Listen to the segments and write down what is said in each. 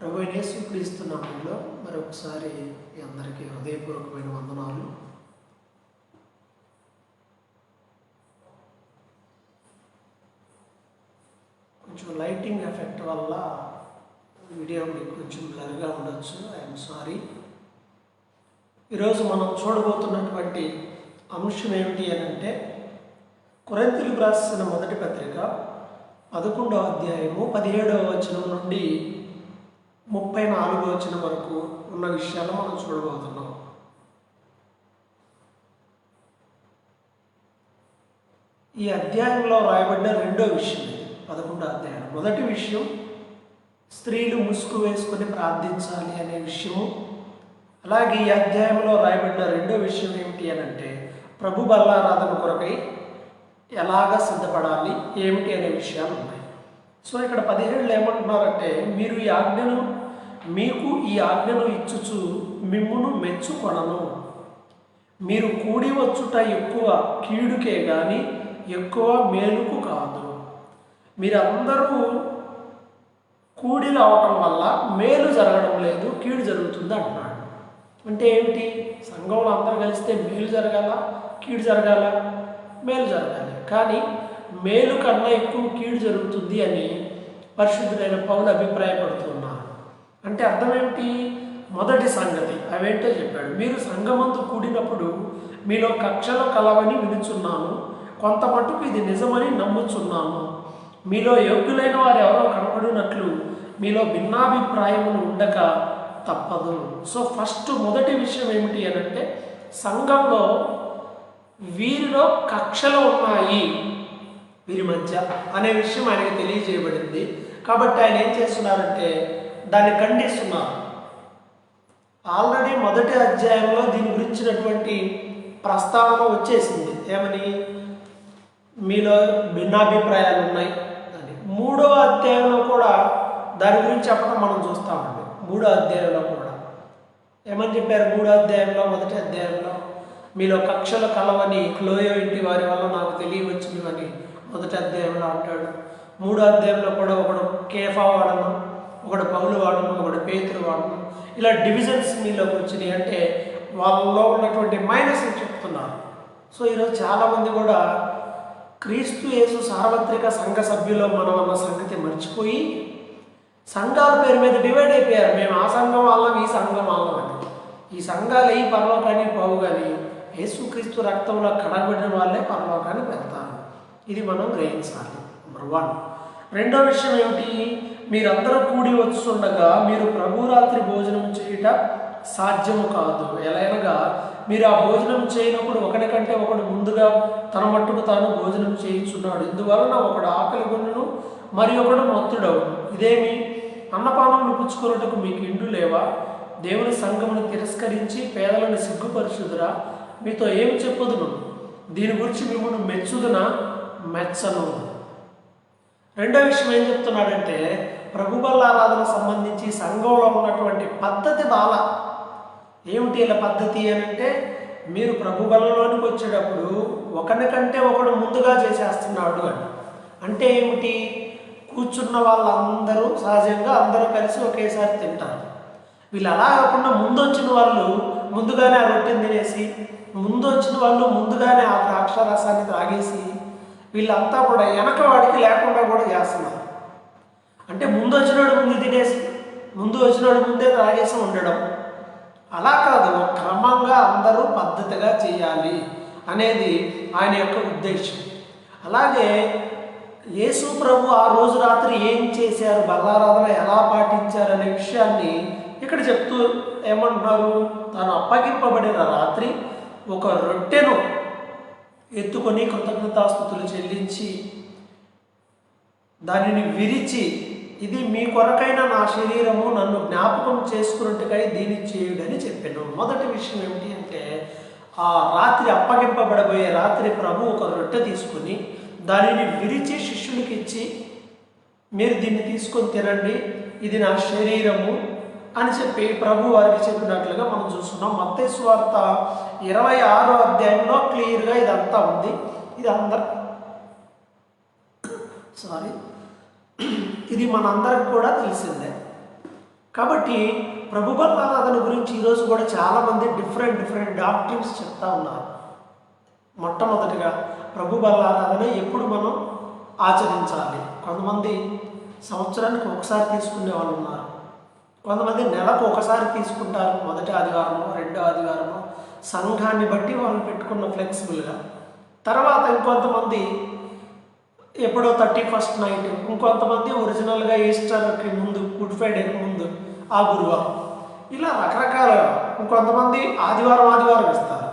ప్రభు యేసుక్రీస్తు నామంలో మరొకసారి మీ అందరికీ హృదయపూర్వకమైన వందనాలు. కొంచెం లైటింగ్ ఎఫెక్ట్ వల్ల వీడియో మీకు కొంచెం బ్లర్గా ఉండొచ్చు. I'm sorry. ఈరోజు మనం చూడబోతున్నటువంటి అంశం ఏమిటి అని అంటే కొరంతిలకు రాసిన మొదటి పత్రిక పదకొండవ అధ్యాయము పదిహేడవ వచనం నుండి ముప్పై నాలుగో వచ్చిన వరకు ఉన్న విషయాలు మనం చూడబోతున్నాం. ఈ అధ్యాయంలో రాయబడిన రెండో విషయం పదకొండో అధ్యాయం. మొదటి విషయం స్త్రీలు ముసుగు వేసుకొని ప్రార్థించాలి అనే విషయము. అలాగే ఈ అధ్యాయంలో రాయబడిన రెండో విషయం ఏమిటి అని అంటే ప్రభు బల్లారాధన కొరకై ఎలాగ సిద్ధపడాలి ఏమిటి అనే విషయాలు ఉన్నాయి. సో ఇక్కడ పదిహేడులో ఏమంటున్నారంటే మీరు ఈ ఆజ్ఞను మీకు ఈ ఆజ్ఞను ఇచ్చుచు మిమ్మును మెచ్చుకొనను. మీరు కూడి వచ్చుట ఎక్కువ కీడుకే కానీ ఎక్కువ మేలుకు కాదు. మీరందరూ కూడి రావటం వల్ల మేలు జరగడం లేదు కీడు జరుగుతుంది అంటున్నాడు. అంటే ఏమిటి? సంఘంలో అందరూ కలిస్తే మేలు జరగాల కీడు జరగాల? మేలు జరగాలి. కానీ మేలు కన్నా ఎక్కువ కీడు జరుగుతుంది అని పరిశుద్ధుడైన పౌలు అభిప్రాయపడుతున్నారు అంటే అర్థం ఏమిటి మొదటి సంగతి. అవేంటో చెప్పాడు. మీరు సంఘమందు కూడినప్పుడు మీలో కక్షలు కలవని వినుచున్నాను. కొంత మటుకు ఇది నిజమని నమ్ముచున్నాను. మీలో యోగ్యులైన వారు ఎవరో కనపడినట్లు మీలో భిన్నాభిప్రాయములు ఉండక తప్పదు. సో ఫస్ట్ మొదటి విషయం ఏమిటి అని అంటే సంఘంలో వీరిలో కక్షలు ఉన్నాయి వీరి మధ్య అనే విషయం ఆయనకి తెలియజేయబడింది. కాబట్టి ఆయన ఏం చేస్తున్నారంటే దాన్ని ఖండిస్తున్నాను ఆల్రెడీ మొదటి అధ్యాయంలో దీని గురించినటువంటి ప్రస్తావన వచ్చేసింది. ఏమని? మీలో భిన్నాభిప్రాయాలు ఉన్నాయి అని. మూడవ అధ్యాయంలో కూడా దాని గురించి చెప్పడం మనం చూస్తామండి. మూడో అధ్యాయంలో కూడా. ఏమని చెప్పారు మూడో అధ్యాయంలో మొదటి అధ్యాయంలో? మీలో కక్షలు కలవని క్లోయో ఇంటి వారి వల్ల నాకు తెలియవచ్చును అని మొదటి అధ్యాయంలో అంటాడు. మూడో అధ్యాయంలో కూడా ఒకడు కేఫా వాడను. ఒకడు పౌలు వాడను ఒకడు పేతులు వాడను. ఇలా డివిజన్స్ మీలోకి వచ్చినాయి అంటే వాళ్ళలో ఉన్నటువంటి మైనస్ చెప్తున్నారు. సో ఈరోజు చాలామంది కూడా క్రీస్తు యేసు సార్వత్రిక సంఘ సభ్యులో మనం అన్న సంగతి మర్చిపోయి సంఘాల పేరు మీద డివైడ్ అయిపోయారు. మేము ఆ సంఘం వాళ్ళం ఈ సంఘం వాళ్ళం అని. ఈ సంఘాలు ఈ పరలోకానికి పోవు కానీ యేసుక్రీస్తు రక్తంలో కడగబడిన వాళ్ళే పరలోకానికి వెళ్తారు. ఇది మనం గ్రహించాలి. నెంబర్ వన్ రెండో విషయం ఏమిటి? మీరందరూ కూడి వచ్చుండగా మీరు ప్రభురాత్రి భోజనం చేయుట సాధ్యము కాదు. ఎలాగనగా మీరు ఆ భోజనం చేయనప్పుడు ఒకరికంటే ఒకడు ముందుగా తన మట్టుకు తాను భోజనం చేయించున్నాడు. ఇందువలన ఒకడు ఆకలి గుండును మరి ఒకడు మొత్తుడవు. ఇదేమి? అన్నపానములు పుచ్చుకొనుటకు మీకు ఇండు లేవా? దేవుని సంఘమును తిరస్కరించి పేదలను సిగ్గుపరుచుదురా? మీతో ఏమి చెప్పదును? దీని గురించి మిమ్మల్ని మెచ్చుదున? మెచ్చను. రెండో విషయం ఏం చెప్తున్నాడంటే ప్రభుబల్లారాధన సంబంధించి సంఘంలో ఉన్నటువంటి పద్ధతి బాల. ఏమిటి ఇలా పద్ధతి అని అంటే మీరు ప్రభుబలలోనికి వచ్చేటప్పుడు ఒకరికంటే ఒకడు ముందుగా చేసేస్తున్నాడు అని. అంటే ఏమిటి? కూర్చున్న వాళ్ళందరూ సహజంగా అందరూ కలిసి ఒకేసారి తింటారు. వీళ్ళు అలా కాకుండా ముందు వచ్చిన వాళ్ళు ముందుగానే ఆ రొట్టెని తినేసి ముందు వచ్చిన వాళ్ళు ముందుగానే ఆ ద్రాక్ష రసాన్ని తాగేసి వీళ్ళంతా కూడా వెనక వాడికి లేకుండా కూడా చేస్తున్నారు. వచ్చినాడు ముందు తినేసి ముందు వచ్చినాడు ముందే తాగేసి ఉండడం. అలా కాదు క్రమంగా అందరూ పద్ధతిగా చేయాలి అనేది ఆయన యొక్క ఉద్దేశం. అలాగే యేసు ప్రభు ఆ రోజు రాత్రి ఏం చేశారు బల్లారాధన ఎలా పాటించారు అనే విషయాన్ని ఇక్కడ చెప్తూ ఏమంటున్నారు? తాను అప్పగింపబడిన రాత్రి ఒక రొట్టెను ఎత్తుకొని కృతజ్ఞతాస్థుతులు చెల్లించి దానిని విరిచి ఇది మీ కొరకైన నా శరీరము నన్ను జ్ఞాపకం చేసుకున్నట్టుగా దీన్ని చేయుడని చెప్పాను. మొదటి విషయం ఏమిటి అంటే ఆ రాత్రి అప్పగింపబడబోయే రాత్రి ప్రభు ఒక రొట్టె తీసుకుని దానిని విరిచి శిష్యులకి ఇచ్చి మీరు దీన్ని తీసుకొని తినండి ఇది నా శరీరము అని చెప్పి ప్రభు వారికి చెప్పినట్లుగా మనం చూస్తున్నాం. మత్తే వార్త ఇరవై ఆరో అధ్యాయంలో క్లియర్గా ఇదంతా ఉంది. ఇది అందరు సారీ ఇది మనందరికి కూడా తెలిసిందే. కాబట్టి ప్రభు బలారాధన గురించి ఈరోజు కూడా చాలామంది డిఫరెంట్ డిఫరెంట్ డాక్టర్స్ చెప్తా ఉన్నారు. మొట్టమొదటిగా ప్రభు బలారాధన ఎప్పుడు మనం ఆచరించాలి? కొంతమంది సంవత్సరానికి ఒకసారి తీసుకునే వాళ్ళు ఉన్నారు. కొంతమంది నెలకు ఒకసారి తీసుకుంటారు. మొదటి ఆదివారము రెండో ఆదివారము. సంఘాన్ని బట్టి వాళ్ళు పెట్టుకున్న ఫ్లెక్సిబుల్గా తర్వాత ఇంకొంతమంది ఎప్పుడో థర్టీ ఫస్ట్ నైట్. ఇంకొంతమంది ఒరిజినల్గా ఈస్టర్కి ముందు గుడ్ ఫ్రైడేకి ముందు ఆ గురువారం. ఇలా రకరకాల ఇంకొంతమంది ఆదివారం ఆదివారం ఇస్తారు.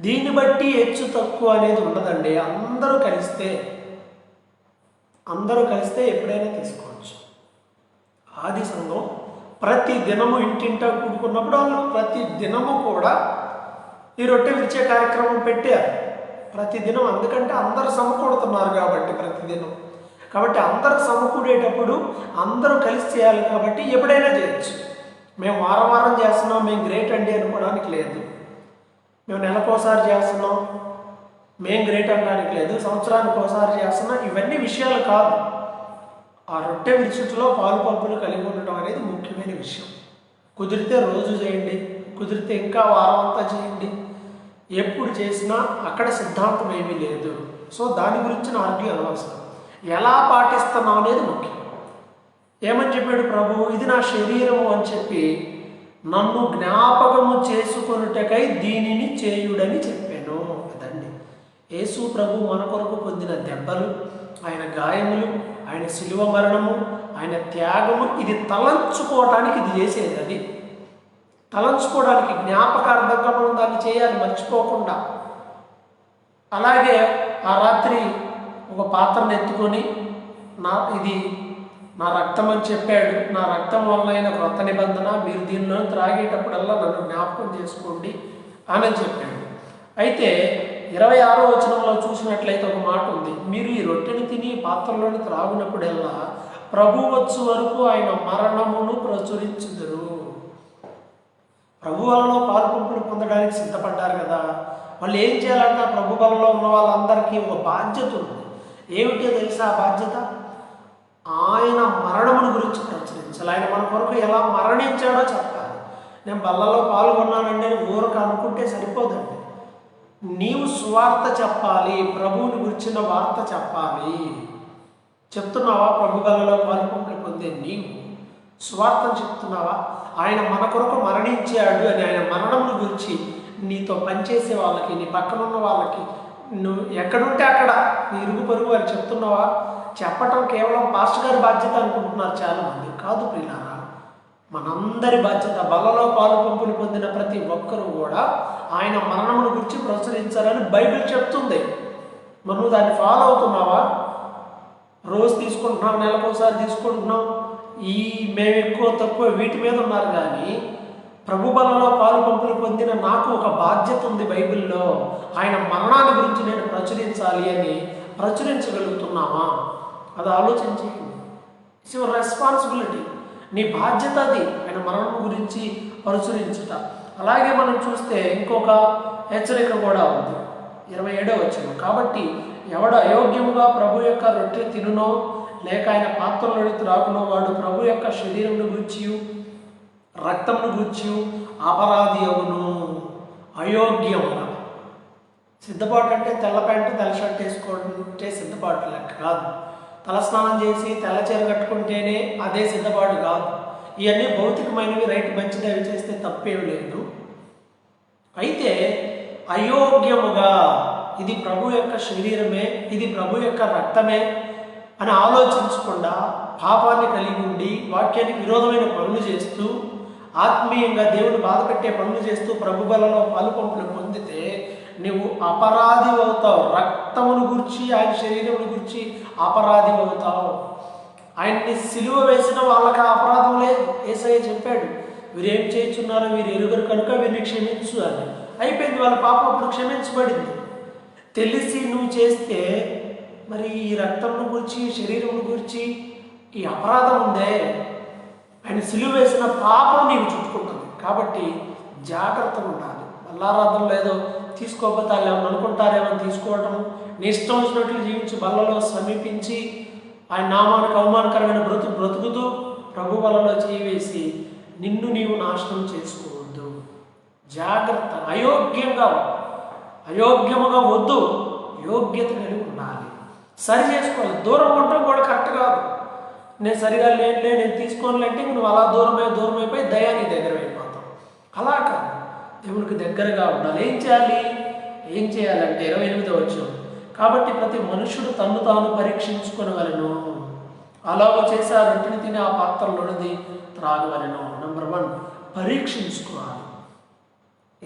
దీన్ని బట్టి హెచ్చు తక్కువ అనేది ఉండదండి. అందరూ కలిస్తే అందరూ కలిస్తే ఎప్పుడైనా తీసుకోవచ్చు. ఆది సంఘం ప్రతి దినము ఇంటింటా కూడుకున్నప్పుడు వాళ్ళు ప్రతి దినము కూడా ఈ రొట్టె విరిచే కార్యక్రమం పెట్టారు. ప్రతిదినం. ఎందుకంటే అందుకంటే అందరూ సమకూడుతున్నారు కాబట్టి ప్రతిదినం. కాబట్టి అందరు సమకూడేటప్పుడు అందరూ కలిసి చేయాలి కాబట్టి ఎప్పుడైనా చేయొచ్చు. మేము వారం వారం చేస్తున్నాం మేము గ్రేట్ అండి అనుకోవడానికి లేదు. మేము నెలకోసారి చేస్తున్నాం మేం గ్రేట్ అనడానికి లేదు. సంవత్సరానికి ఒకసారి చేస్తున్నాం. ఇవన్నీ విషయాలు కాదు. ఆ రొట్టె విరుచుట్లో పాలు పంపులు కలిగి ఉండటం అనేది ముఖ్యమైన విషయం. కుదిరితే రోజు చేయండి కుదిరితే ఇంకా వారం అంతా చేయండి. ఎప్పుడు చేసినా అక్కడ సిద్ధాంతం ఏమీ లేదు. సో దాని గురించి నా ఆర్గ్యూ అనవసరం. ఎలా పాటిస్తున్నాం అనేది ముఖ్యం. ఏమని చెప్పాడు ప్రభు? ఇది నా శరీరము అని చెప్పి నన్ను జ్ఞాపకము చేసుకొనుటకై దీనిని చేయుడని చెప్పాను అదండి. యేసు ప్రభు మన కొరకు పొందిన దెబ్బలు ఆయన గాయములు ఆయన శిలువ మరణము ఆయన త్యాగము ఇది తలంచుకోవటానికి ఇది చేసేది అది. తలంచుకోవడానికి జ్ఞాపకార్థంగా మనం దాన్ని చేయాలి మర్చిపోకుండా. అలాగే ఆ రాత్రి ఒక పాత్రను ఎత్తుకొని నా ఇది నా రక్తం అని చెప్పాడు. నా రక్తం వల్ల అయిన క్రొత్త నిబంధన మీరు దీనిలో త్రాగేటప్పుడల్లా నన్ను జ్ఞాపకం చేసుకోండి అని చెప్పాడు. అయితే ఇరవై ఆరో వచనంలో చూసినట్లయితే ఒక మాట ఉంది. మీరు ఈ రొట్టెని తిని పాత్రలోని త్రాగునప్పుడల్లా ప్రభు వచ్చు వరకు ఆయన మరణమును ప్రచురించుదరు. ప్రభు వలలో పాలు పంపులు పొందడానికి సిద్ధపడ్డారు కదా. వాళ్ళు ఏం చేయాలంట ప్రభు బలంలో ఉన్న వాళ్ళందరికీ ఒక బాధ్యత ఉంది. ఏమిటో తెలుసా ఆ బాధ్యత? ఆయన మరణమును గురించి ప్రచురించాలి. ఆయన మన కొరకు ఎలా మరణించాడో చెప్పాలి. నేను బల్లలో పాల్గొన్నానండి అని ఊరకు అనుకుంటే సరిపోదండి. నీవు సువార్త చెప్పాలి ప్రభువుని గురించిన వార్త చెప్పాలి. చెప్తున్నావా? ప్రభు బలలో పాల్పొంపులు పొందే నీవు. స్వార్థం చెప్తున్నావా? ఆయన మన కొరకు మరణించాడు అని ఆయన మరణమును గురించి నీతో పనిచేసే వాళ్ళకి నీ పక్కనున్న వాళ్ళకి నువ్వు ఎక్కడుంటే అక్కడ నీ ఇరుగు పొరుగు అని చెప్తున్నావా? చెప్పటం కేవలం పాస్టర్ గారి బాధ్యత అనుకుంటున్నారు చాలామంది. కాదు ప్రియులారా మనందరి బాధ్యత బలలో పాలు పంపులు పొందిన ప్రతి ఒక్కరూ కూడా ఆయన మరణమును గురించి ప్రచురించాలని బైబిల్ చెప్తుంది. మనం నువ్వు దాన్ని ఫాలో అవుతున్నావా? రోజు తీసుకుంటున్నాం నెలకోసారి తీసుకుంటున్నాం ఈ మేము ఎక్కువ తక్కువ వీటి మీద ఉన్నారు కానీ ప్రభు బలంలో పాలు పంపులు పొందిన నాకు ఒక బాధ్యత ఉంది బైబిల్లో. ఆయన మరణాన్ని గురించి నేను ప్రచురించాలి అని ప్రచురించగలుగుతున్నామా? అది ఆలోచించి ఇట్స్ యువర్ రెస్పాన్సిబిలిటీ. నీ బాధ్యత అది. ఆయన మరణం గురించి ప్రచురించుట. అలాగే మనం చూస్తే ఇంకొక హెచ్చరిక కూడా ఉంది. ఇరవై ఏడో వచ్చిన కాబట్టి ఎవడ అయోగ్యముగా ప్రభు యొక్క రొట్టె తినునో లేక ఆయన పాత్రలో త్రాగునో వాడు ప్రభు యొక్క శరీరమును గూర్చి రక్తమును గూర్చి అపరాధి అవును అయోగ్యం సిద్ధపాటు అంటే తెల్ల ప్యాంటు తెల్ల షర్ట్ వేసుకుంటే సిద్ధపాటు లెక్క కాదు. తలస్నానం చేసి తెల్ల చీర కట్టుకుంటేనే అదే సిద్ధపాటు కాదు. ఇవన్నీ భౌతికమైనవి రైట్ మంచిది అవి చేస్తే తప్పేం లేదు. అయితే అయోగ్యముగా ఇది ప్రభు యొక్క శరీరమే ఇది ప్రభు యొక్క రక్తమే అని ఆలోచించకుండా పాపాన్ని కలిగి ఉండి వాక్యానికి విరోధమైన పనులు చేస్తూ ఆత్మీయంగా దేవుని బాధపెట్టే పనులు చేస్తూ ప్రభు బలలో పాలుపంపులు పొందితే నువ్వు అపరాధి అవుతావు. రక్తమును గుర్చి ఆయన శరీరమును గుర్చి అపరాధి అవుతావు. ఆయన్ని సిలువ వేసిన వాళ్ళకి అపరాధం లేదు. ఏసయ్య చెప్పాడు వీరేం చేయించున్నారో వీరు ఎరుగరు కనుక వీరిని క్షమించు అని. అయిపోయింది వాళ్ళ పాపం అప్పుడు క్షమించబడింది. తెలిసి నువ్వు చేస్తే మరి ఈ రక్తంను గురించి శరీరం గురించి ఈ అపరాధం ఉందే ఆయన సిలువ వేసిన పాపం నీకు చుట్టుకుంటుంది కాబట్టి జాగ్రత్తగా ఉండాలి. బల్లారాధన లేదో తీసుకోకపోతే వాళ్ళు ఏమని అనుకుంటారేమో తీసుకోవటం నీ ఇష్టం వచ్చినట్లు జీవించి బల్లలో సమీపించి ఆయన నామానికి అవమానకరమైన బ్రతుకు బ్రతుకుతూ ప్రభు బలలో చేవేసి నిన్ను నీవు నాశనం చేసుకోవద్దు. జాగ్రత్త అయోగ్యంగా అయోగ్యముగా వద్దు. యోగ్యత కలిగి ఉండాలి. సరి చేసుకోవాలి దూరం ఉండటం కూడా కరెక్ట్ కాదు. నేను సరిగా లేనులే నేను తీసుకోనులేంటే నువ్వు అలా దూరమై దూరమైపోయి అయిపోయి దయా నీ దగ్గర అయిపోతావు. అలా కాదు. దేవునికి దగ్గరగా ఉండాలి. ఏం చేయాలి? ఏం చేయాలంటే ఇరవై ఎనిమిదో వచ్చాం కాబట్టి ప్రతి మనుషుడు తన్ను తాను పరీక్షించుకొనవలను అలాగ చేసి ఆ రెంటిని తిని ఆ పాత్రలోనిది త్రాగవలను. Number one పరీక్షించుకోవాలి.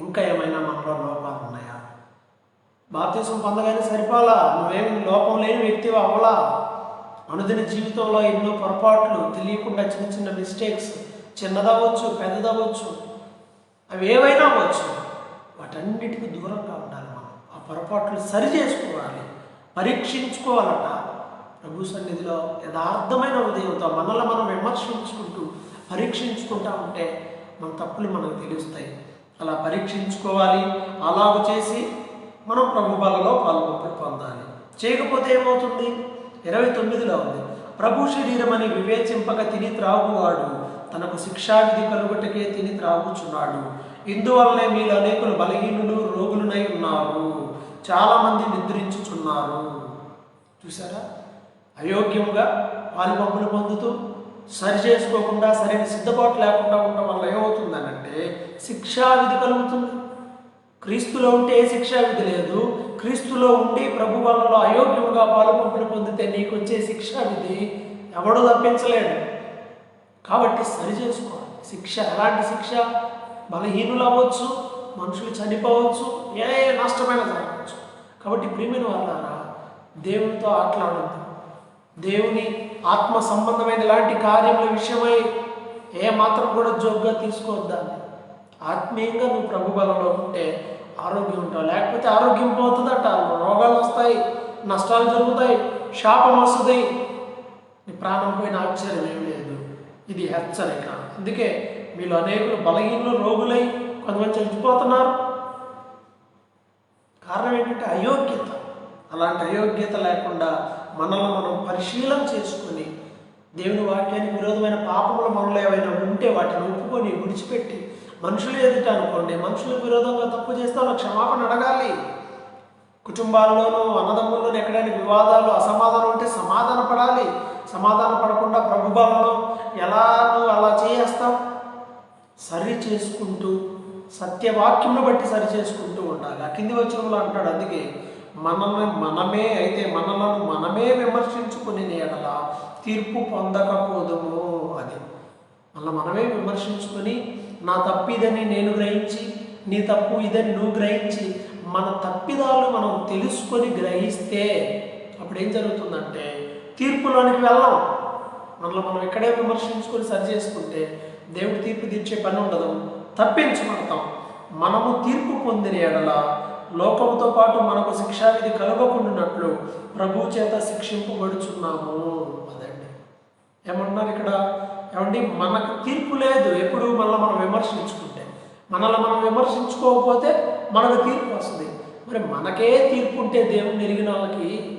ఇంకా ఏమైనా మనలో లోపాలు ఉన్నాయా? బాప్తీసం పొందగానే సరిపోలా? నువ్వేమి లోపం లేని వ్యక్తి అవ్వలా అనుదిన జీవితంలో ఎన్నో పొరపాట్లు తెలియకుండా చిన్న చిన్న మిస్టేక్స్ చిన్నదవ్వచ్చు పెద్దదవ్వచ్చు అవి ఏవైనా అవ్వచ్చు. వాటన్నిటికీ దూరంగా ఉండాలి మనం. ఆ పొరపాట్లు సరి చేసుకోవాలి పరీక్షించుకోవాలట. ప్రభు సన్నిధిలో యథార్థమైన ఉదయంతో మనల్ని మనం విమర్శించుకుంటూ పరీక్షించుకుంటా ఉంటే మన తప్పులు మనకు తెలుస్తాయి. అలా పరీక్షించుకోవాలి అలాగ చేసి మనం ప్రభు బలలో పాల్గొప్పలు పొందాలి. చేయకపోతే ఏమవుతుంది? ఇరవై తొమ్మిదిలో ఉంది. ప్రభు శరీరం అని వివేచింపక తిని త్రాగువాడు. తనకు శిక్షావిధి కలుగుటకే తిని త్రాగుచున్నాడు. ఇందువల్లనే మీరు అనేకులు బలహీనులు రోగులునై ఉన్నారు. చాలామంది నిద్రించుచున్నారు. చూసారా అయోగ్యంగా పాలుపంపులు పొందుతూ సరి చేసుకోకుండా సరైన సిద్ధపాటు లేకుండా ఉండడం వల్ల ఏమవుతుందనంటే శిక్షావిధి కలుగుతుంది. క్రీస్తులో ఉంటే ఏ శిక్షావిధి లేదు. క్రీస్తులో ఉండి ప్రభు వలలో అయోగ్యంగా పాలు పొందితే నీకు వచ్చే శిక్షావిధి ఎవడో తప్పించలేడు. కాబట్టి సరి చేసుకోవాలి. శిక్ష ఎలాంటి శిక్ష? బలహీనులు అవ్వచ్చు మనుషులు చనిపోవచ్చు ఏ నష్టమైన జరగవచ్చు. కాబట్టి ప్రియమైన వాళ్ళారా దేవునితో ఆటలాడద్దు. దేవుని ఆత్మ సంబంధమైన ఇలాంటి కార్యముల విషయమై ఏ మాత్రం కూడా జోగ్గా తీసుకోవద్దాన్ని ఆత్మీయంగా నువ్వు ప్రభు బలంలో ఉంటే ఆరోగ్యం ఉంటావు. లేకపోతే ఆరోగ్యం పోతుందట. రోగాలు వస్తాయి నష్టాలు జరుగుతాయి శాపం వస్తుంది. నీ ప్రాణం పోయిన ఆశ్చర్యం ఏం లేదు. ఇది హెచ్చరిక. అందుకే మీలో అనేకులు బలహీనలు రోగులై కొంతమంది చచ్చిపోతున్నారు కారణం ఏంటంటే అయోగ్యత. అలాంటి అయోగ్యత లేకుండా మనల్ని మనం పరిశీలన చేసుకొని దేవుని వాక్యానికి విరోధమైన పాపములు మనలో ఏమైనా ఉంటే వాటిని ఒప్పుకొని విడిచిపెట్టి మనుషులు ఎదుట అనుకోండి మనుషులు విరోధంగా తప్పు చేస్తే వాళ్ళకి క్షమాపణ అడగాలి. కుటుంబాల్లోనూ అన్నదమ్ముల్లోనూ ఎక్కడైనా వివాదాలు అసమాధానం ఉంటే సమాధాన పడాలి. సమాధాన పడకుండా ప్రభుభావంలో ఎలా నువ్వు అలా చేయేస్తావు సరి చేసుకుంటూ సత్యవాక్యంను బట్టి సరి చేసుకుంటూ ఉండాలి. ఆ కింది వచ్చిన అంటాడు అందుకే మనల్ని మనమే అయితే మనలను మనమే విమర్శించుకుని నేడల తీర్పు పొందకపోదుము అది మళ్ళీ మనమే విమర్శించుకొని నా తప్పు ఇదని నేను గ్రహించి నీ తప్పు ఇదని నువ్వు గ్రహించి మన తప్పిదాలు మనం తెలుసుకొని గ్రహిస్తే అప్పుడు ఏం జరుగుతుందంటే తీర్పులోనికి వెళ్ళాం. మనలో మనం ఇక్కడే విమర్శించుకొని సరి చేసుకుంటే దేవుడు తీర్పు తీర్చే పని ఉండదు. తప్పించబడతాం. మనము తీర్పు పొందిన ఎడల లోకంతో పాటు మనకు శిక్షావిధి కలగకుండానట్లు ప్రభు చేత శిక్షింపబడుచున్నాము. అదండి. ఏమంటున్నారు ఇక్కడ? కాబట్టి మనకు తీర్పు లేదు. ఎప్పుడు మళ్ళీ మనం విమర్శించుకుంటే మనల్ని మనం విమర్శించుకోకపోతే మనకు తీర్పు వస్తుంది. మరి మనకే తీర్పు ఉంటే దేవుని ఎరిగిన వాళ్ళకి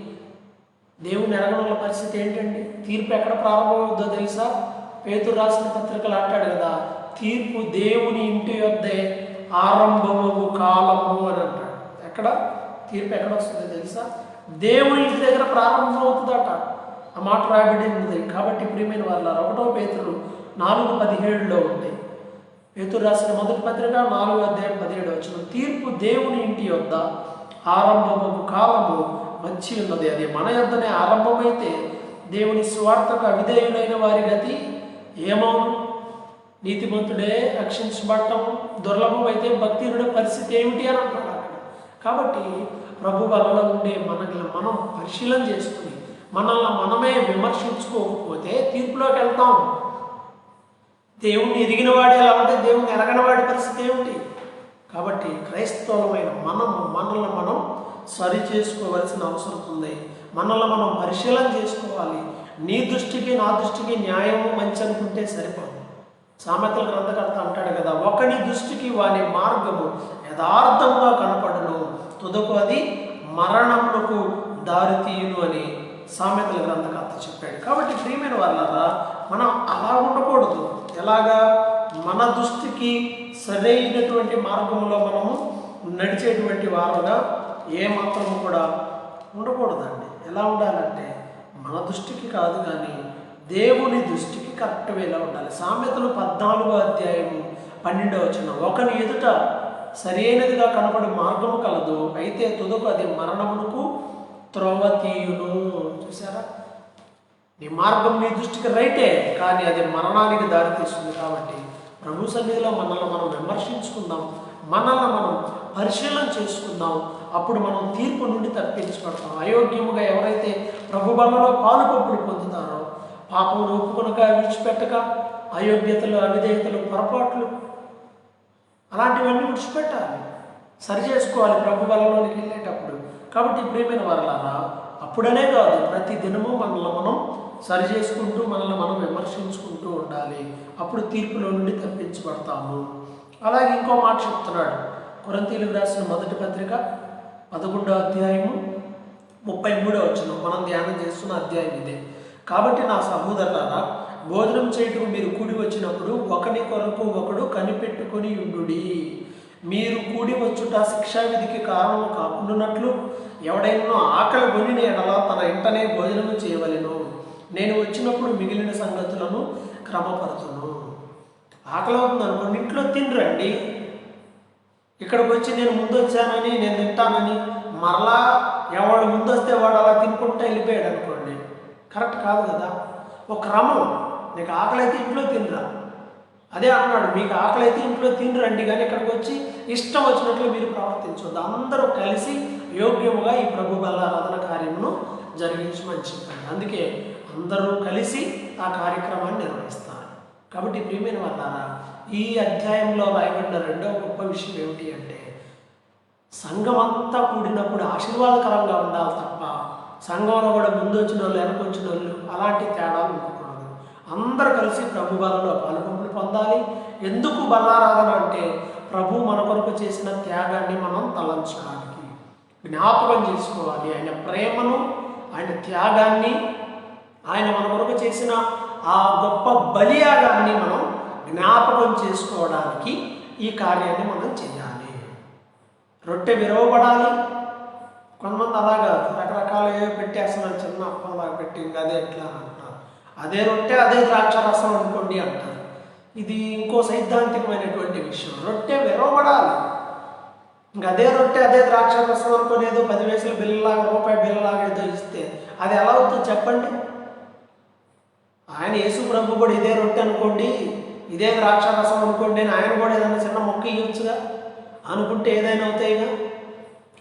దేవుని ఎరగని పరిస్థితి ఏంటండి? తీర్పు ఎక్కడ ప్రారంభమవుద్దో తెలుసా? పేతురు రాసిన పత్రికలు అంటాడు కదా తీర్పు దేవుని ఇంటి యొద్దే ఆరంభము కాలము అని అంటాడు. ఎక్కడ? తీర్పు ఎక్కడ వస్తుందో తెలుసా? దేవుని ఇంటి దగ్గర ప్రారంభం అవుతుందట ఆ మాట రాయబడి కాబట్టి ప్రియమైన వాళ్ళ ఒకటో పేతులు నాలుగు పదిహేడులో ఉంది. పేతురు రాసిన మొదటి పత్రిక నాలుగు అధ్యాయం పదిహేడు వచ్చిన తీర్పు దేవుని ఇంటి యొద్ద ఆరంభము కాలము వచ్చి ఉన్నది. అది మన యొద్దనే ఆరంభమైతే దేవుని స్వార్థకు అవిధేయులైన వారి గతి ఏమవును నీతిమంతుడే రక్షించబడటం దుర్లభం అయితే భక్తినుడి పరిస్థితి ఏమిటి? అని అంటాడు కాబట్టి ప్రభు వలలో ఉండే మనల్ని మనం పరిశీలన చేసుకుని మనల్ని మనమే విమర్శించుకోకపోతే తీర్పులోకి వెళ్తాం. దేవుణ్ణి ఎదిగిన వాడే ఎలా ఉంటే దేవుణ్ణి ఎరగని వాడి పరిస్థితి ఏమిటి? కాబట్టి క్రైస్తవులమైన మనం మనల్ని మనం సరి చేసుకోవలసిన అవసరం ఉంది. మనల్ని మనం పరిశీలన చేసుకోవాలి. నీ దృష్టికి నా దృష్టికి న్యాయము మంచి అనుకుంటే సరిపోదు. సామెతల గ్రంథకర్త అంటాడు కదా ఒకని దృష్టికి వాని మార్గము యథార్థంగా కనపడను. తుదకు అది మరణమునకు దారితీయును అని సామెతల గ్రంథకర్త చెప్పాడు. కాబట్టి ప్రియమైన వాళ్ళారా మనం అలా ఉండకూడదు. ఎలాగా? మన దృష్టికి సరైనటువంటి మార్గంలో మనము నడిచేటువంటి వారుగా ఏ మాత్రము కూడా ఉండకూడదండి. ఎలా ఉండాలంటే మన దృష్టికి కాదు కానీ దేవుని దృష్టికి కరెక్ట్ వేలా ఉండాలి. సామెతలు పద్నాలుగో అధ్యాయము పన్నెండవ వచ్చిన ఒకని ఎదుట సరైనదిగా కనపడే మార్గము కలదు. అయితే తుదకు అది మరణమునకు త్రోవ తీయును చూసారా నీ మార్గం నీ దృష్టికి రైటే కానీ అది మరణానికి దారితీస్తుంది కాబట్టి ప్రభు సన్నిధిలో మనల్ని మనం విమర్శించుకుందాం మనల్ని మనం పరిశీలన చేసుకుందాం. అప్పుడు మనం తీర్పు నుండి తప్పించబడతాం అయోగ్యముగా ఎవరైతే ప్రభు బలలో పాలుపంపులు పొందుతారో పాపం ఒప్పుకొనక విడిచిపెట్టక అయోగ్యతలు అవిధేయతలు పొరపాట్లు అలాంటివన్నీ విడిచిపెట్టాలి. సరి చేసుకోవాలి. ప్రభు బలంలోనికి కాబట్టి ప్రియమైన వారలారా అప్పుడనే కాదు ప్రతి దినము మనల్ని మనం సరి చేసుకుంటూ మనల్ని మనం విమర్శించుకుంటూ ఉండాలి. అప్పుడు తీర్పులో నుండి తప్పించబడతాము. అలాగే ఇంకో మాట చెప్తున్నాడు. కొరంతీలకు రాసిన మొదటి పత్రిక పదకొండో అధ్యాయము ముప్పై మూడో వచ్చిన మనం ధ్యానం చేస్తున్న అధ్యాయం ఇదే. కాబట్టి నా సహోదరులారా భోజనం చేయటం మీరు కూడి వచ్చినప్పుడు ఒకని కొరకు ఒకడు కనిపెట్టుకొని ఉండు మీరు కూడి వచ్చుట శిక్షా విధికి కారణం కాకుండానట్లు ఎవడైనా ఆకలి కొనిన ఎడల తన ఇంటనే భోజనము చేయవలను. నేను వచ్చినప్పుడు మిగిలిన సంగతులను క్రమపరచును ఆకలి అవుతుంది అనుకోండి ఇంట్లో తినరండి. ఇక్కడికి వచ్చి నేను ముందు వచ్చానని నేను తింటానని మరలా ఎవడు ముందు వస్తే వాడు అలా తినుకుంటూ వెళ్ళిపోయాడు అనుకోండి. కరెక్ట్ కాదు కదా. ఒక క్రమం. నీకు ఆకలి అయితే ఇంట్లో తినరా. అదే అన్నాడు మీకు ఆకలి అయితే ఇంట్లో తినరండి కానీ ఇక్కడికి వచ్చి ఇష్టం వచ్చినట్లు మీరు ప్రవర్తించవద్దు అందరూ కలిసి యోగ్యముగా ఈ ప్రభు బలారాధన కార్యమును జరిగించమని చెప్పాడు అందుకే అందరూ కలిసి ఆ కార్యక్రమాన్ని నిర్వహిస్తారు. కాబట్టి ప్రియమైన వాళ్ళారా ఈ అధ్యాయంలో రాయబడిన రెండవ గొప్ప విషయం ఏమిటి అంటే సంఘం అంతా కూడినప్పుడు ఆశీర్వాదకరంగా ఉండాలి తప్ప సంఘంలో కూడా ముందు వచ్చిన వాళ్ళు వెనక వచ్చిన వాళ్ళు అలాంటి తేడాలు ఉండవు అందరు కలిసి ప్రభు బలలో పాల్గొని పొందాలి. ఎందుకు బలారాధన అంటే ప్రభు మన కొరకు చేసిన త్యాగాన్ని మనం తలంచడానికి. జ్ఞాపకం చేసుకోవాలి. ఆయన ప్రేమను ఆయన త్యాగాన్ని ఆయన మన కొరకు చేసిన ఆ గొప్ప బలియాగాన్ని మనం జ్ఞాపకం చేసుకోవడానికి ఈ కార్యాన్ని మనం చేయాలి. రొట్టె విరవబడాలి. కొంతమంది అలాగా రకరకాలు ఏవో పెట్టేస్తున్నారు. చిన్న అప్పంలాగా పెట్టి ఇంకా అదే ఎట్లా అదే రొట్టె అదే ద్రాక్ష రసం అనుకోండి అంటారు. ఇది ఇంకో సైద్ధాంతికమైనటువంటి విషయం. రొట్టె విరవబడాలి. ఇంకా అదే రొట్టె అదే ద్రాక్ష రసం అనుకుని పది వేసులు బిల్లలాగా రూపాయి బిల్లలాగా ఏదో ఇస్తే అది ఎలా అవుతుందో చెప్పండి? ఆయన యేసు ప్రభు కూడా ఇదే రొట్టె అనుకోండి ఇదే ద్రాక్ష రసం అనుకోండి అని ఆయన కూడా ఏదైనా చిన్న మొక్క ఇవ్వచ్చుగా అనుకుంటే ఏదైనా అవుతాయిగా?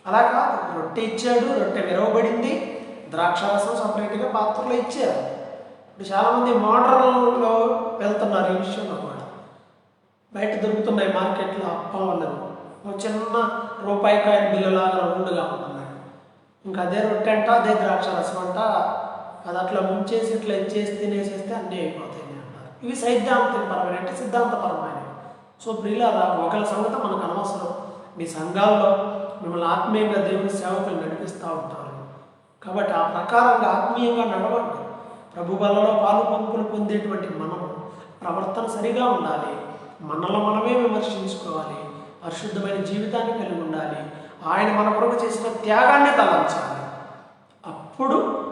అలా కాదు. రొట్టె ఇచ్చాడు రొట్టె విరవబడింది ద్రాక్ష రసం సపరేట్గా పాత్రలో ఇచ్చారు. ఇప్పుడు చాలామంది మోడర్న్లో వెళ్తున్నారు ఈ విషయంలో కూడా. బయట దొరుకుతున్నాయి మార్కెట్లో అప్పం ఒక చిన్న రూపాయి కాయల బిల్లులాగా రౌండ్గా ఉంటున్నాయి. ఇంకా అదే రొట్టె అంట అదే ద్రాక్ష రసం అంట. అది అట్లా ముంచేసి ఇట్లా ఇచ్చేసి తినేసేస్తే అన్నీ అయిపోతాయి అంటారు. ఇవి సైద్ధాంతికపరమైన అంటే సిద్ధాంతపరమైనవి. సో ప్రియులారా ఒకళ్ళ సంగతి మనకు అనవసరం. మీ సంఘాల్లో మిమ్మల్ని ఆత్మీయంగా దేవుని సేవకులు నడిపిస్తూ ఉంటారు. కాబట్టి ఆ ప్రకారంగా ఆత్మీయంగా నడవండి. ప్రభు బలలో పాలు పంపులు పొందేటువంటి మనము ప్రవర్తన సరిగా ఉండాలి. మనలో మనమే విమర్శించుకోవాలి. పరిశుద్ధమైన జీవితాన్ని కలిగి ఉండాలి. ఆయన మన కొరకు చేసిన త్యాగాన్ని తలంచాలి. అప్పుడు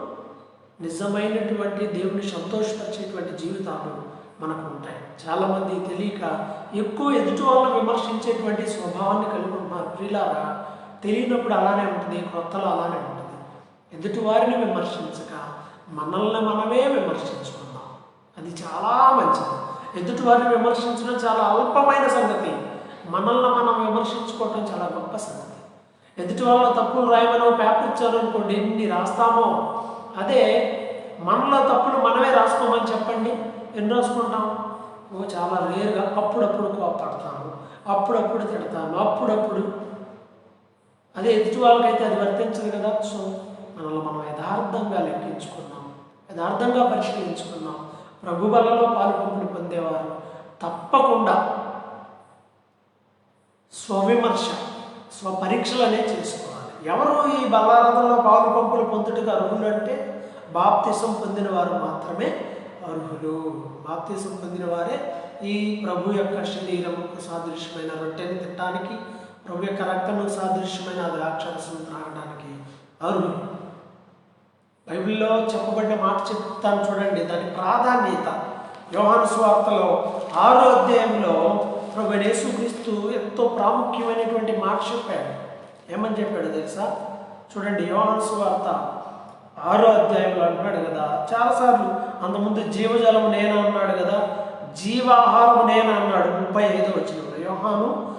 నిజమైనటువంటి దేవుని సంతోషపరిచేటువంటి జీవితాలు మనకు ఉంటాయి. చాలామంది తెలియక ఎక్కువ ఎదుటి వాళ్ళని విమర్శించేటువంటి స్వభావాన్ని కలిగి ఉంటున్నారు ప్రియులారా తెలియనప్పుడు అలానే ఉంటుంది కొత్తలో అలానే ఉంటుంది. ఎదుటి వారిని విమర్శించక మనల్ని మనమే విమర్శించుకుందాం. అది చాలా మంచిది. ఎదుటి వారిని విమర్శించడం చాలా అల్పమైన సంగతి. మనల్ని మనం విమర్శించుకోవటం చాలా గొప్ప సంగతి. ఎదుటి వాళ్ళ తప్పులు రాయమని పేపర్ ఇచ్చారు అనుకోండి ఎన్ని రాస్తామో. అదే మనలో తప్పులు మనమే రాసుకోమని చెప్పండి. ఎన్ని రాసుకుంటాం? ఓ చాలా రేరుగా అప్పుడప్పుడు కోపడతాను అప్పుడప్పుడు తిడతాను అప్పుడప్పుడు. అదే ఎదుటి వాళ్ళకైతే అది వర్తించదు కదా. సో మనల్ని మనం యథార్థంగా లెక్కించుకున్నాం యథార్థంగా పరిశీలించుకున్నాం. ప్రభు బలలో పొందేవారు తప్పకుండా స్వవిమర్శ స్వపరీక్షలు చేసుకోవాలి. ఎవరు ఈ బలారాధనలో పాలు పంపులు పొందుటకు అర్హులంటే బాప్తిసం పొందిన వారు మాత్రమే అర్హులు. బాప్తీసం పొందిన వారే ఈ ప్రభు యొక్క శరీరముకు సాదృశ్యమైన రొట్టెని తినడానికి ప్రభు యొక్క రక్తము సాదృశ్యమైన ద్రాక్షరసం త్రాగడానికి అర్హులు. బైబిల్లో చెప్పబడిన మాట చెప్తాను చూడండి. దాని ప్రాధాన్యత యోహాను స్వార్తలో ఆరో అధ్యాయంలో ప్రభు యేసుక్రీస్తు ఎంతో ప్రాముఖ్యమైనటువంటి మాట చెప్పాడు. ఏమని చెప్పాడు తెలుసా? చూడండి యోహాను స్వార్త ఆరో అధ్యాయంలో అంటున్నాడు కదా. చాలాసార్లు అంతకుముందు జీవజలం నేను అన్నాడు కదా. జీవాహారం నేను అన్నాడు. ముప్పై ఐదు వచ్చిన యోహాను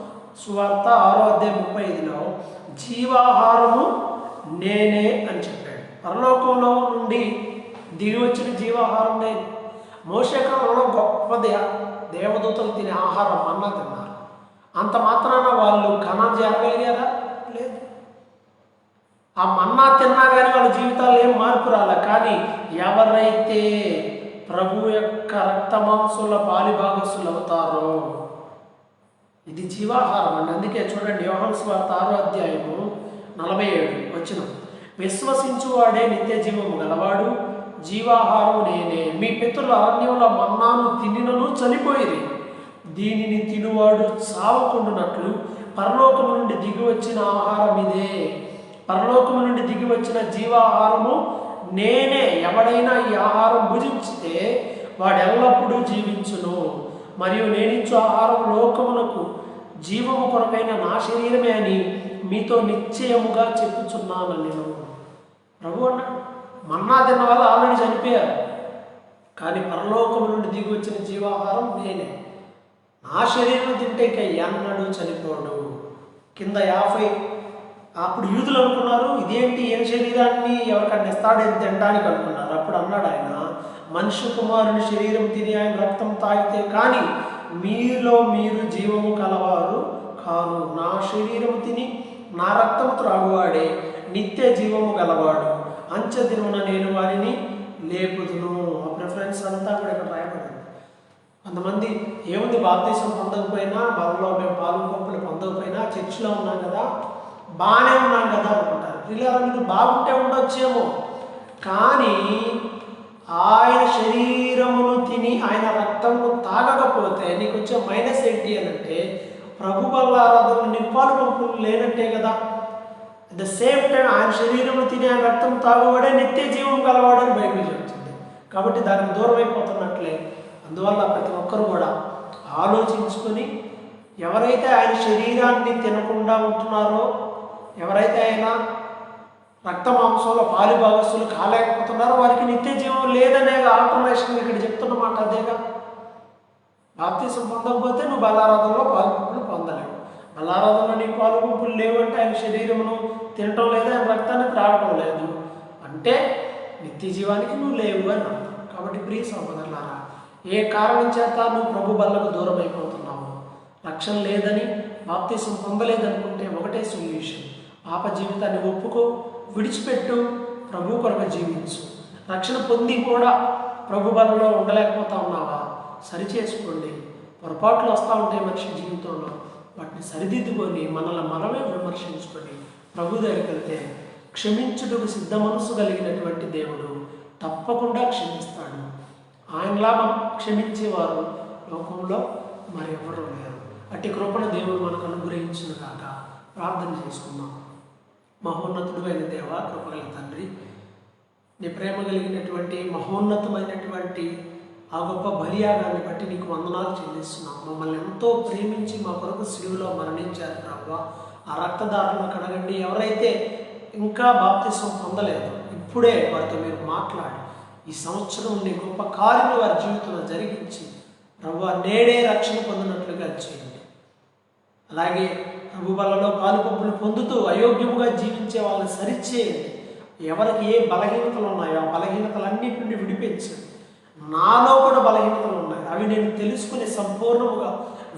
సువార్త ఆరో అధ్యాయం ముప్పై ఐదులో జీవాహారము నేనే అని చెప్పాడు. పరలోకంలో నుండి దిగి వచ్చిన జీవాహారం నేను మోసకాలంలో గొప్ప దేవదూతలు తినే ఆహారం అన్నా తిన్నారు. అంత మాత్రాన వాళ్ళు ఘనం చేరగలిగారా? లేదు. ఆ మన్నా తిన్నా కానీ వాళ్ళ జీవితాల్లో ఏం మార్పు రాలే? కానీ ఎవరైతే ప్రభు యొక్క రక్తమాంసుల పాలిభాగస్సులు అవుతారో ఇది జీవాహారం అండి. అందుకే చూడండి యోహన్స్ స్వార్త ఆరో అధ్యాయము నలభై ఏడు వచ్చినప్పుడు విశ్వసించువాడే నిత్య జీవము గలవాడు. జీవాహారం నేనే. మీ పితరుల అరణ్యంలో మన్నాను తినినను చనిపోయేది దీనిని తినువాడు చావకుండునట్లు పరలోకము నుండి దిగి వచ్చిన ఆహారం ఇదే. పరలోకము నుండి దిగి వచ్చిన జీవాహారము నేనే. ఎవడైనా ఈ ఆహారం భుజించితే వాడెల్లప్పుడూ జీవించును. మరియు నేనిచ్చు ఆహారం లోకమునకు జీవము కొరకైన నా శరీరమే అని మీతో నిశ్చయముగా చెప్పుచున్నాను నేను. ప్రభు అన్న మన్నా తిన్న వల్ల ఆల్రెడీ చనిపోయారు. కానీ పరలోకం నుండి దిగి వచ్చిన జీవాహారం నేనే. నా శరీరం తింటే ఇక ఎన్నడు చనిపోడు. కింద యాభై అప్పుడు యూదులు అనుకున్నారు ఇదేంటి? ఏ శరీరాన్ని ఎవరికన్నా ఇస్తాడని తినడానికి? అనుకున్నారు. అప్పుడు అన్నాడు ఆయన మనిషి కుమారుని శరీరం తిని ఆయన రక్తం తాగితే కానీ మీలో మీరు జీవము కలవారు కాను నా శరీరము తిని నా రక్తము త్రాగువాడే నిత్య జీవము గలవాడు. అంచె దినమున నేను వారిని లేపుదును. ఆ ప్రిఫరెన్స్ అంతా కూడా ఇక్కడ రాయబడింది కొంతమంది ఏముంది బాప్తీసం పొందకపోయినా బలలో మేము పాలు పంపులు పొందకపోయినా చర్చిలో ఉన్నాం కదా బాగానే ఉన్నాం కదా అనుకుంటారు. ఇలా మీరు బాగుంటే ఉండొచ్చేమో. కానీ ఆయన శరీరమును తిని ఆయన రక్తమును తాగకపోతే నీకు వచ్చే మైనస్ ఏంటి అని అంటే ప్రభు బలారాధన నింపాలు పంపులు లేనట్టే కదా. ద సేమ్ టైం ఆయన శరీరము తిని ఆయన రక్తం తాగువాడే నిత్య జీవం కలవాడని బైబిల్ చెప్తుంది కాబట్టి దానికి దూరం అయిపోతున్నట్లే. అందువల్ల ప్రతి ఒక్కరు కూడా ఆలోచించుకొని ఎవరైతే ఆయన శరీరాన్ని తినకుండా ఉంటున్నారో ఎవరైతే ఆయన రక్త మాంసంలో పాలు భాగస్సులు కాలేకపోతున్నారు. వారికి నిత్య జీవం లేదనే ఆల్టర్నేషన్ ఇక్కడ చెప్తున్న మాట అదేగా బాప్తీసం పొందకపోతే నువ్వు బలారాధనలో పాలుగుంపులు పొందలేవు. బలారాధనలో నీ పాలు పంపులు లేవు అంటే ఆయన శరీరమును తినటం లేదు ఆయన రక్తాన్ని త్రాగటం లేదు. అంటే నిత్య జీవానికి నువ్వు లేవు అని అర్థం. కాబట్టి ప్రియ సహోదరులారా ఏ కారణం చేత నువ్వు ప్రభు బల్లకు దూరం అయిపోతున్నావు లక్ష్యం లేదని బాప్తీసం పొందలేదనుకుంటే ఒకటే సొల్యూషన్. పాప జీవితాన్ని ఒప్పుకో విడిచిపెట్టు ప్రభు కొరకు జీవించు. రక్షణ పొంది కూడా ప్రభు బలంలో ఉండలేకపోతా ఉన్నావా? సరిచేసుకోండి. పొరపాట్లు వస్తూ ఉంటాయి మనిషి జీవితంలో. వాటిని సరిదిద్దుకొని మనల్ని మనమే విమర్శించుకొని ప్రభు దగ్గరికి వెళ్తే క్షమించుటకు సిద్ధ మనసు కలిగినటువంటి దేవుడు తప్పకుండా క్షమిస్తాడు. ఆయనలా మనం క్షమించేవారు లోకంలో మరి ఎవరు లేరు. అట్టి కృపణ దేవుడు మనకు అనుగ్రహించిన కాక ప్రార్థన చేసుకుందాం. మహోన్నతుడైన దేవ కృపగల తండ్రి. నీ ప్రేమ కలిగినటువంటి మహోన్నతమైనటువంటి ఆ గొప్ప బలియాగాన్ని బట్టి నీకు వందనాలు చెల్లిస్తున్నాం. మమ్మల్ని ఎంతో ప్రేమించి మా కొరకు శివులో మరణించారు ప్రభావ ఆ రక్తదారులను కడగండి. ఎవరైతే ఇంకా బాప్తిసం పొందలేదు ఇప్పుడే వారితో మీరు మాట్లాడి ఈ సంవత్సరం నీ గొప్ప కార్యం వారి జీవితంలో జరిగించి ప్రభు నేడే రక్షణ పొందినట్లుగా చేయండి. అలాగే ప్రభు బలలో పాలు పొందుతూ అయోగ్యముగా జీవించే వాళ్ళని సరిచేయండి. ఎవరికి ఏ బలహీనతలు ఉన్నాయో ఆ బలహీనతలన్నిటి నుండి విడిపించండి నాలో కూడా బలహీనతలు ఉన్నాయి. అవి నేను తెలుసుకుని సంపూర్ణముగా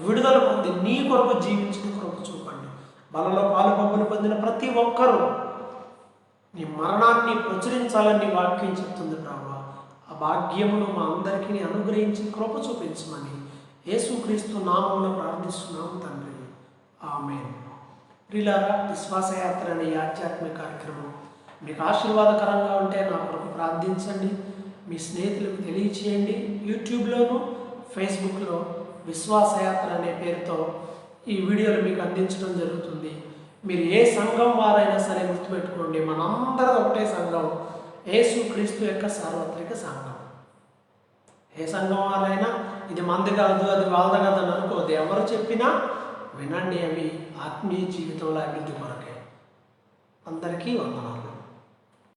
విడుదల పొంది నీ కొరకు జీవించిన కొరకు చూపండి. బలలో పాలుపంపులు పొందిన ప్రతి ఒక్కరూ నీ మరణాన్ని ప్రచురించాలని వాక్యం చెప్తుంది ప్రభా. ఆ భాగ్యమును మా అందరికీ అనుగ్రహించి కృప చూపించమని యేసుక్రీస్తు నామంలో ప్రార్థిస్తున్నాము తండ్రి. ఆమె ప్రిలారా విశ్వాసయాత్ర అనే ఆధ్యాత్మిక కార్యక్రమం. మీకు ఆశీర్వాదకరంగా ఉంటే నా కొరకు ప్రార్థించండి. మీ స్నేహితులకు తెలియచేయండి. యూట్యూబ్లోను ఫేస్బుక్లో విశ్వాసయాత్ర అనే పేరుతో ఈ వీడియోలు మీకు అందించడం జరుగుతుంది. మీరు ఏ సంఘం వారైనా సరే గుర్తుపెట్టుకోండి. మనందరం ఒకటే సంఘం. యేసు క్రీస్తు యొక్క సార్వత్రిక సంఘం. ఏ సంఘం వారైనా ఇది మంది కాదు అది వాళ్ళ కాదు అని అనుకోదు ఎవరు చెప్పినా వినండి అవి ఆత్మీయ జీవితంలో అభివృద్ధి కొరకే. అందరికీ వందనాలు.